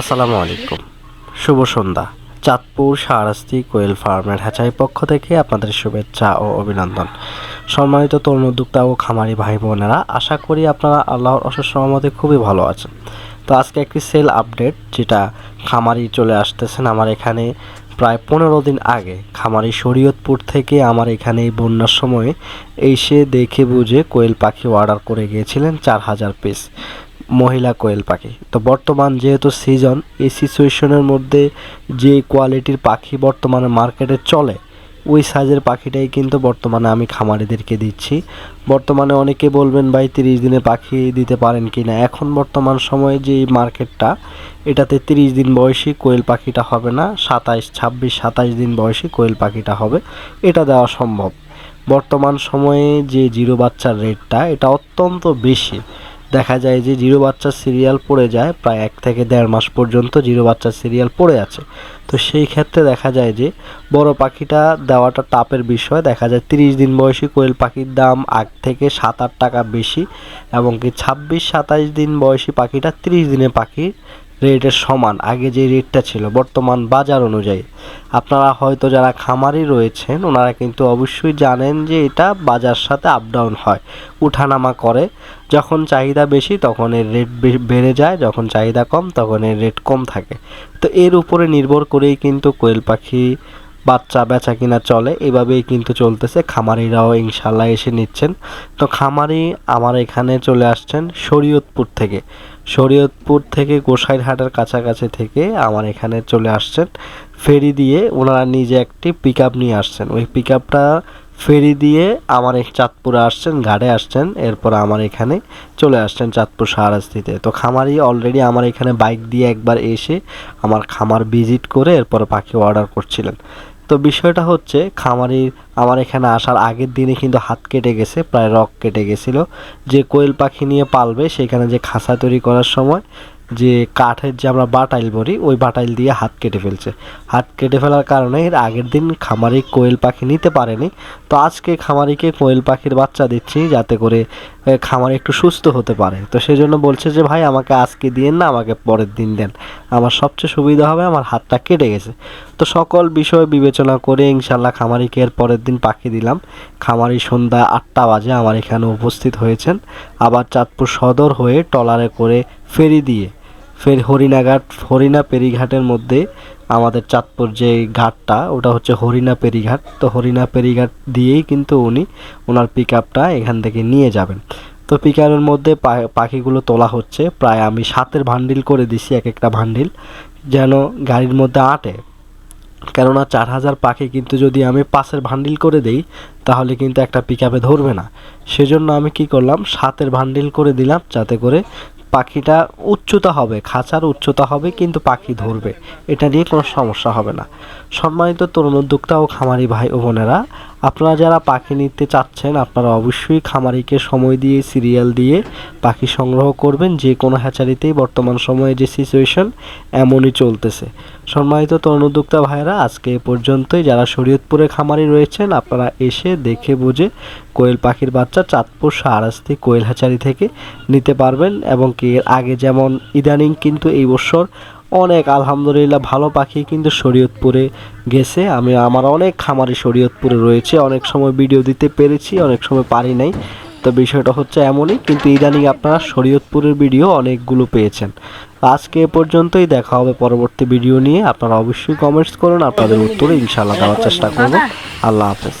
আসসালামু আলাইকুম। শুভ সন্ধ্যা। চাঁদপুর শাহরাস্তি কোয়েল ফার্মের হ্যাচাই পক্ষ থেকে আপনাদের শুভেচ্ছা ও অভিনন্দন। সম্মানিত তরুণ উদ্যোক্তা ও খামারি ভাই বোনেরা আশা করি আপনারা আল্লাহর অশেষ সহমতে খুবই ভালো আছেন। তো আজকে একটি সেল আপডেট, যেটা খামারি চলে আসতেছেন আমার এখানে প্রায় পনেরো দিন আগে। খামারি শরীয়তপুর থেকে আমার এখানে এই বন্যার সময় এসে দেখে বুঝে কোয়েল পাখি অর্ডার করে গিয়েছিলেন চার হাজার পিস। মহিলা কোয়েল পাখি। তো বর্তমান যেহেতু সিজন এই সিচুয়েশনের মধ্যে যে কোয়ালিটির পাখি বর্তমানে মার্কেটে চলে, ওই সাইজের পাখিটাই কিন্তু বর্তমানে আমি খামারিদেরকে দিচ্ছি। বর্তমানে অনেকে বলবেন, ভাই, তিরিশ দিনে পাখি দিতে পারেন কি না এখন বর্তমান সময়ে যে মার্কেটটা এটাতে তিরিশ দিন বয়সী কোয়েল পাখিটা হবে না, সাতাইশ, ছাব্বিশ, সাতাইশ দিন বয়সী কোয়েল পাখিটা হবে। এটা দেওয়া সম্ভব। বর্তমান সময়ে যে জিরো বাচ্চার রেটটা এটা অত্যন্ত বেশি। দেখা যায় যে জিরো বাচ্চার সিরিয়াল পড়ে যায়, প্রায় এক থেকে দেড় মাস পর্যন্ত জিরো বাচ্চার সিরিয়াল পড়ে আছে। তো সেই ক্ষেত্রে দেখা যায় যে বড় পাখিটা দেওয়াটা টাপের বিষয়। দেখা যায় তিরিশ দিন বয়সী কোয়েল পাখির দাম আগ থেকে সাত আট টাকা বেশি এবং কি ছাব্বিশ, সাতাইশ দিন বয়সী পাখিটা তিরিশ দিনে পাখির রেটের সমান। আগে যে রেটটা ছিল, বর্তমান বাজার অনুযায়ী। আপনারা হয়তো যারা খামারি রয়েছেন, ওনারা কিন্তু অবশ্যই জানেন যে এটা বাজার সাথে আপ ডাউন হয়, উঠানামা করে। যখন চাহিদা বেশি, তখন এর রেট বেড়ে যায়, যখন চাহিদা কম, তখন এর রেট কম থাকে। তো এর উপরে নির্ভর করেই কিন্তু কোয়েল পাখি বাচ্চা বেচা কিনা চলে, এভাবেই কিন্তু চলতেছে। খামারিরাও ইনশাল্লাহ এসে নিচ্ছেন। তো খামারি আমার এখানে চলে আসছেন শরীয়তপুর থেকে। শরীয়তপুর থেকে গোসাইরহাটের কাছাকাছি থেকে আমার এখানে চলে আসছেন। ফেরি দিয়ে ওনারা নিজে একটি পিক নিয়ে আসছেন। ওই পিক ফেরি দিয়ে আমার এই চাঁদপুরে আসছেন, ঘাটে আসছেন, এরপর আমার এখানে চলে আসছেন চাঁদপুর শাহরাস্তিতে। তো খামারি অলরেডি আমার এখানে বাইক দিয়ে একবার এসে আমার খামার ভিজিট করে এরপর পাখি অর্ডার করছিলেন। তো বিষয়টা হচ্ছে, খামারি আমার এখানে আসার আগের দিনে কিন্তু হাত কেটে গেছে, প্রায় রক কেটে গেছিল। যে কোয়েল পাখি নিয়ে পালবে, সেখানে যে খাঁচা তৈরি করার সময় যে কাঠের যে আমরা বাটাইল বলি, ওই বাটাইল দিয়ে হাত কেটে ফেলছে। হাত কেটে ফেলার কারণে এর আগের দিন খামারি কোয়েল পাখি নিতে পারেনি। তো আজকে খামারিকে কোয়েল পাখির বাচ্চা দিচ্ছি যাতে করে খামারি একটু সুস্থ হতে পারে। তো সেই জন্য বলছে যে, ভাই, আমাকে আজকে দিয়েন না, আমাকে পরের দিন দেন। আমার সবচেয়ে সুবিধা হবে, আমার হাতটা কেটে গেছে। তো সকল বিষয় বিবেচনা করে ইনশাল্লাহ খামারিকে এর পরের দিন পাখি দিলাম। খামারি সন্ধ্যা আটটা বাজে আমার এখানে উপস্থিত হয়েছেন। আবার চাঁদপুর সদর হয়ে টলারে করে ফেরি দিয়ে ফের হরিণাঘাট, হরিণা পেরিঘাটের মধ্যে আমাদের চাঁদপুর যে ঘাটটা, ওটা হচ্ছে হরিণা পেরিঘাট। তো হরিণা পেরিঘাট দিয়েই কিন্তু উনি ওনার পিক এখান থেকে নিয়ে যাবেন। তো পিক আপের মধ্যে পাখিগুলো তোলা হচ্ছে। প্রায় আমি সাতের ভান্ডিল করে দিছি এক একটা ভান্ডিল, যেন গাড়ির মধ্যে আটে। কেননা চার হাজার পাখি কিন্তু যদি আমি পাশের ভান্ডিল করে দেই, তাহলে কিন্তু একটা পিক ধরবে না। সেজন্য আমি কি করলাম, সাতের ভান্ডিল করে দিলাম, যাতে করে পাখিটা উচ্চতা হবে, খাঁচার উচ্চতা হবে, কিন্তু পাখি ধরবে। এটা নিয়ে কোনো সমস্যা হবে না। সম্মানিত তরুণ উদ্যোক্তা ও খামারি ভাই ও বোনেরা আপনারা যারা পাখি নিতে চাচ্ছেন, আপনারা অবশ্যই খামারিকে সময় দিয়ে সিরিয়াল দিয়ে পাখি সংগ্রহ করবেন। যে কোনো হ্যাচারিতেই বর্তমান সময়ে যে সিচুয়েশন এমনই চলতেছে। সম্মানিত তরুণ উদ্যোক্তা ভাইরা আজকে এ পর্যন্তই। যারা শরীয়তপুরে খামারি রয়েছেন, আপনারা এসে দেখে বুঝে কোয়েল পাখির বাচ্চা চাঁদপুর শাহরাস্তি কোয়েল হ্যাচারি থেকে নিতে পারবেন এবং কি এর আগে যেমন ইদানিং কিন্তু এই বছর অনেক আলহামদুলিল্লাহ ভালো পাখি কিন্তু শরীয়তপুরে গেছে। আমি আমার অনেক খামারি শরীয়তপুরে রয়েছে। অনেক সময় ভিডিও দিতে পেরেছি অনেক সময় পারি নাই। তো বিষয়টা হচ্ছে এমনই কিন্তু ইদানিং আপনারা শরীয়তপুরের ভিডিও অনেকগুলো পেয়েছেন। আজকে এ পর্যন্তই দেখা হবে পরবর্তী ভিডিও নিয়ে। আপনারা অবশ্যই কমেন্টস করুন আপনাদের উত্তরে ইনশাআল্লাহ দেওয়ার চেষ্টা করব। আল্লাহ হাফেজ।